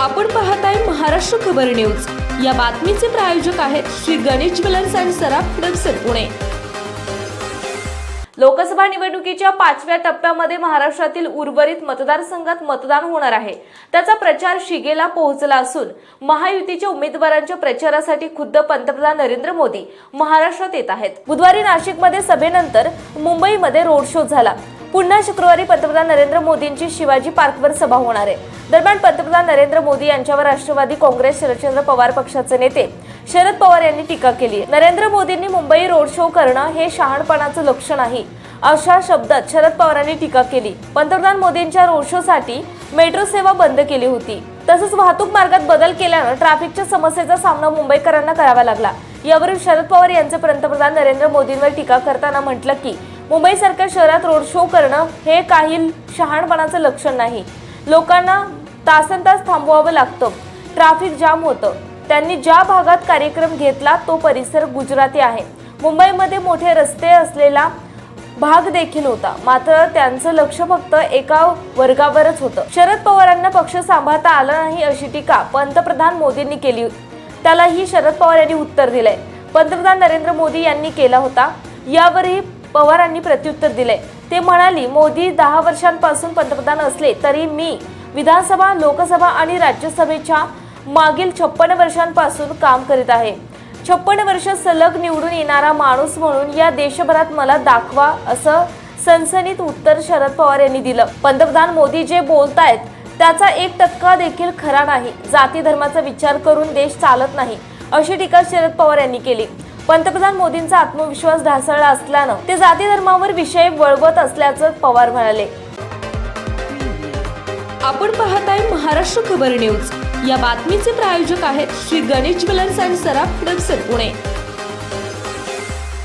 आपण पाहत आहे महाराष्ट्र खबर न्यूज. या बातमीचे प्रायोजक आहेत श्री गणेश ज्वेलर्स अँड सराफ हडपसर पुणे. लोकसभा निवडणुकीच्या पाचव्या टप्प्यामध्ये महाराष्ट्रातील उर्वरित मतदारसंघात मतदान होणार आहे. त्याचा प्रचार शिगेला पोहोचला असून महायुतीच्या उमेदवारांच्या प्रचारासाठी खुद्द पंतप्रधान नरेंद्र मोदी महाराष्ट्रात येत आहेत. बुधवारी नाशिकमध्ये सभेनंतर मुंबईमध्ये रोड शो झाला. पुन्हा शुक्रवारी पंतप्रधान नरेंद्र मोदींची शिवाजी पार्कवर सभा होणार आहे. दरम्यान पंतप्रधान नरेंद्र मोदी यांच्यावर राष्ट्रवादी काँग्रेस शरदचंद्र पवार पक्षाचे नेते शरद पवार यांनी टीका केली. नरेंद्र मोदींनी मुंबई रोड शो करणं हे शहाणपणाचं लक्षण आहे अशा शब्दात शरद पवारांनी टीका केली. पंतप्रधान मोदींच्या रोड शो साठी मेट्रो सेवा बंद केली होती. तसंच वाहतूक मार्गात बदल केल्यानं ट्रॅफिकच्या समस्येचा सामना मुंबईकरांना करावा लागला. यावरून शरद पवार यांचे पंतप्रधान नरेंद्र मोदींवर टीका करताना म्हटलं की मुंबईसारख्या शहरात रोड शो करणं हे काही शहाणपणाचं लक्षण नाही. लोकांना तासन तास थांबवावं लागतं. ट्रॅफिक जाम होतं. त्यांनी ज्या भागात कार्यक्रम घेतला तो परिसर गुजराती आहे. मुंबईमध्ये मोठे रस्ते असलेला भाग देखील होता. मात्र त्यांचं लक्ष फक्त एका वर्गावरच होतं. शरद पवारांना पक्ष सांभाळता आला नाही अशी टीका पंतप्रधान मोदींनी केली. त्यालाही शरद पवार यांनी उत्तर दिलंय. पंतप्रधान नरेंद्र मोदी यांनी केला होता. यावरही पवारांनी प्रत्युत्तर दिले ते म्हणाली मोदी दहा वर्षांपासून पंतप्रधान असले तरी मी विधानसभा लोकसभा आणि राज्यसभेच्या मागील छप्पन वर्षांपासून काम करीत आहे. छप्पन वर्ष सलग निवडून येणारा माणूस म्हणून या देशभरात मला दाखवा असं सनसनीत उत्तर शरद पवार यांनी दिलं. पंतप्रधान मोदी जे बोलतायत त्याचा एक टक्का देखील खरा नाही. जाती धर्माचा विचार करून देश चालत नाही अशी टीका शरद पवार यांनी केली. पंतप्रधान मोदींचा आत्मविश्वास ढासळला असल्यानं ते जाती धर्मावर विषय वळवत असल्याचं पवार म्हणाले. आपण पाहत आहे महाराष्ट्र खबर न्यूज. या बातमीचे प्रायोजक आहेत Shri Ganesh jewellers and Saraf Hadapsar Pune.